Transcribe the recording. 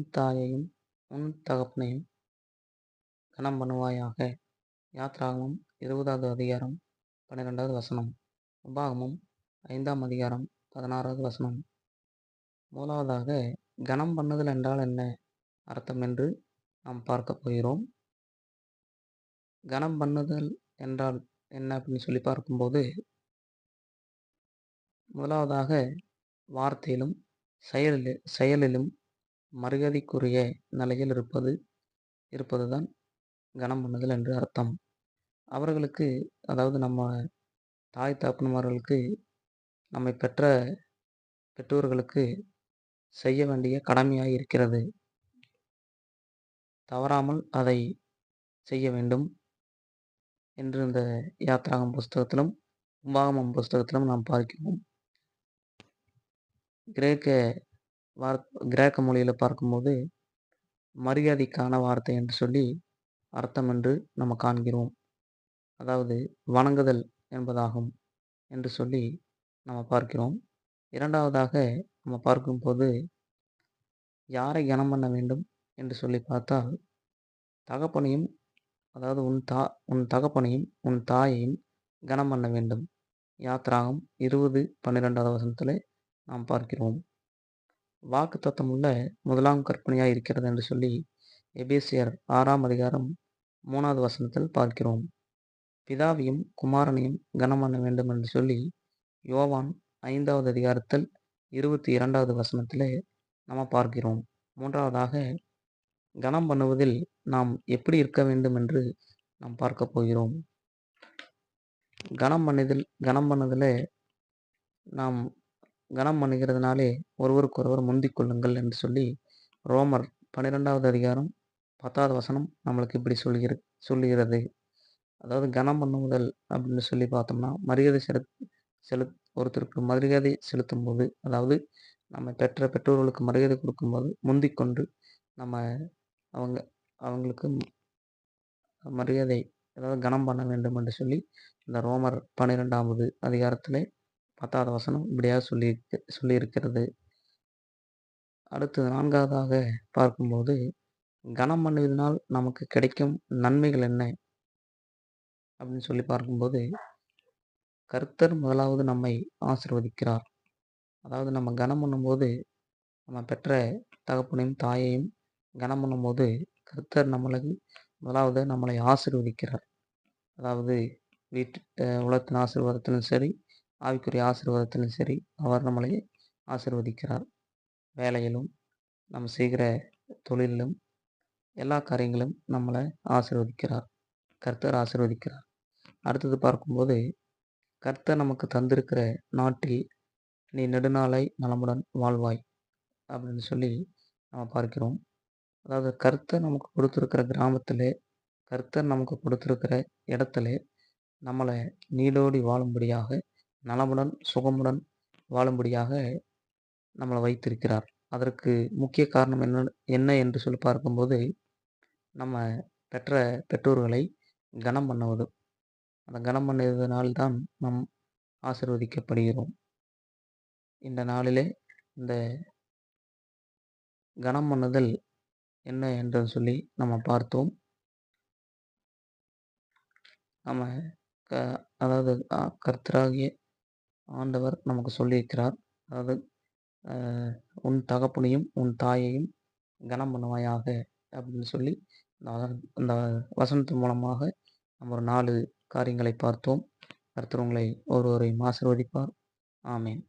உன் தாயையும் உன் தகப்பனையும் கனம் பண்ணுவாயாக. யாத்ராகமம் இருபதாவது அதிகாரம் பன்னிரெண்டாவது வசனம். உபாகமம் ஐந்தாம் அதிகாரம் பதினாறாவது வசனம். மூலாவதாக கனம் பண்ணுதல் என்றால் என்ன? அர்த்தம் என்று நாம் பார்க்க போகிறோம். கனம் பண்ணுதல் என்றால் என்ன அப்படின்னு சொல்லி பார்க்கும்போது முதலாவதாக வார்த்தையிலும் செயலில் செயலிலும் மரியாதைக்குரிய நிலையில் இருப்பது இருப்பது தான் கனம் பண்ணுதல் என்று அர்த்தம். அவர்களுக்கு அதாவது நம்ம தாய் தகப்பன்மார்களுக்கு நம்மை பெற்ற பெற்றோர்களுக்கு செய்ய வேண்டிய கடமையாக இருக்கிறது. தவறாமல் அதை செய்ய வேண்டும் என்று இந்த யாத்ராகம் புஸ்தகத்திலும் கும்பாகமம் புஸ்தகத்திலும் நாம் பார்க்கிறோம். கிரேக்க வார் கிரேக்க மொழியில் பார்க்கும்போது மரியாதைக்கான வார்த்தை என்று சொல்லி அர்த்தம் என்று நம்ம காண்கிறோம். அதாவது வணங்குதல் என்பதாகும் என்று சொல்லி நம்ம பார்க்கிறோம். இரண்டாவதாக நம்ம பார்க்கும்போது யாரை கனம் பண்ண வேண்டும் என்று சொல்லி பார்த்தால் தகப்பனையும் அதாவது உன் தா உன் தகப்பனையும் உன் தாயையும் கனம் பண்ண வேண்டும். யாத்ராகம் இருபது பன்னிரெண்டாவது வசனத்தில் நாம் பார்க்கிறோம். வாக்கு தத்தமுள்ள முதலாம் கற்பனையாக இருக்கிறது என்று சொல்லி எபேசியர் ஆறாம் அதிகாரம் மூணாவது வசனத்தில் பார்க்கிறோம். பிதாவையும் குமாரனையும் கனம் பண்ண வேண்டும் என்று சொல்லி யோவான் ஐந்தாவது அதிகாரத்தில் இருபத்தி இரண்டாவது வசனத்தில் நாம் பார்க்கிறோம். மூன்றாவதாக கனம் பண்ணுவதில் நாம் எப்படி இருக்க வேண்டும் என்று நாம் பார்க்க போகிறோம். கனம் பண்ணதில் கனம் பண்ணதில் நாம் கனம் பண்ணுகிறதுனாலே ஒருவருக்கொருவர் முந்திக் கொள்ளுங்கள் என்று சொல்லி ரோமர் பன்னிரெண்டாவது அதிகாரம் பத்தாவது வசனம் நம்மளுக்கு இப்படி சொல்கிற சொல்லுகிறது. அதாவது கனம் பண்ணுவதல் அப்படின்னு சொல்லி பார்த்தோம்னா மரியாதை செலுத் செலு ஒருத்தருக்கு மரியாதை செலுத்தும் போது அதாவது நம்ம பெற்ற பெற்றோர்களுக்கு மரியாதை கொடுக்கும்போது முந்திக் கொண்டு நம்ம அவங்க அவங்களுக்கு மரியாதை அதாவது கனம் பண்ண வேண்டும் என்று சொல்லி இந்த ரோமர் பன்னிரெண்டாவது அதிகாரத்திலே பத்தாவது வசனம் இப்படியாக சொல்லி சொல்லியிருக்கிறது அடுத்து நான்காவதாக பார்க்கும்போது கனம் பண்ணுவதனால் நமக்கு கிடைக்கும் நன்மைகள் என்ன? அப்படின்னு சொல்லி பார்க்கும்போது கர்த்தர் முதலாவது நம்மை ஆசிர்வதிக்கிறார். அதாவது நம்ம கனம் பண்ணும்போது நம்ம பெற்ற தகப்பனையும் தாயையும் கனம் பண்ணும்போது கர்த்தர் நம்மளுக்கு முதலாவது நம்மளை ஆசிர்வதிக்கிறார். அதாவது வீட்டு உலகத்தின் ஆசீர்வாதத்திலும் சரி ஆவிக்குரிய ஆசீர்வாதத்திலும் சரி அவர் நம்மளை ஆசிர்வதிக்கிறார். வேலையிலும் நம்ம செய்கிற தொழிலிலும் எல்லா காரியங்களும் நம்மளை ஆசிர்வதிக்கிறார். கர்த்தர் ஆசிர்வதிக்கிறார். அடுத்தது பார்க்கும்போது கர்த்தர் நமக்கு தந்திருக்கிற நாட்டில் நீ நெடுநாளை நலமுடன் வாழ்வாய் அப்படின்னு சொல்லி நம்ம பார்க்கிறோம். அதாவது கர்த்தர் நமக்கு கொடுத்துருக்கிற கிராமத்தில் கர்த்தர் நமக்கு கொடுத்துருக்கிற இடத்துல நம்மளை நீடோடி வாழும்படியாக நலமுடன் சுகமுடன் வாழும்படியாக நம்மளை வைத்திருக்கிறார். அதற்கு முக்கிய காரணம் என்ன என்ன என்று சொல்லி பார்க்கும்போது நம்ம பெற்ற பெற்றோர்களை கனம் பண்ணுவது. அந்த கனம் பண்ணுவதனால்தான் நம் ஆசிர்வதிக்கப்படுகிறோம். இந்த நாளிலே இந்த கனம் பண்ணுதல் என்ன என்று சொல்லி நம்ம பார்த்தோம். நம்ம க அதாவது கர்த்தராகிய ஆண்டவர் நமக்கு சொல்லியிருக்கிறார். அதாவது உன் தகப்பனையும் உன் தாயையும் கனம் பண்ணுவாயாக அப்படின்னு சொல்லி அந்த வசனத்தின் மூலமாக நம்ம ஒரு நாலு காரியங்களை பார்த்தோம். கர்த்தர் உங்களை ஒருவரை ஆசிர்வதிப்பார். ஆமேன்.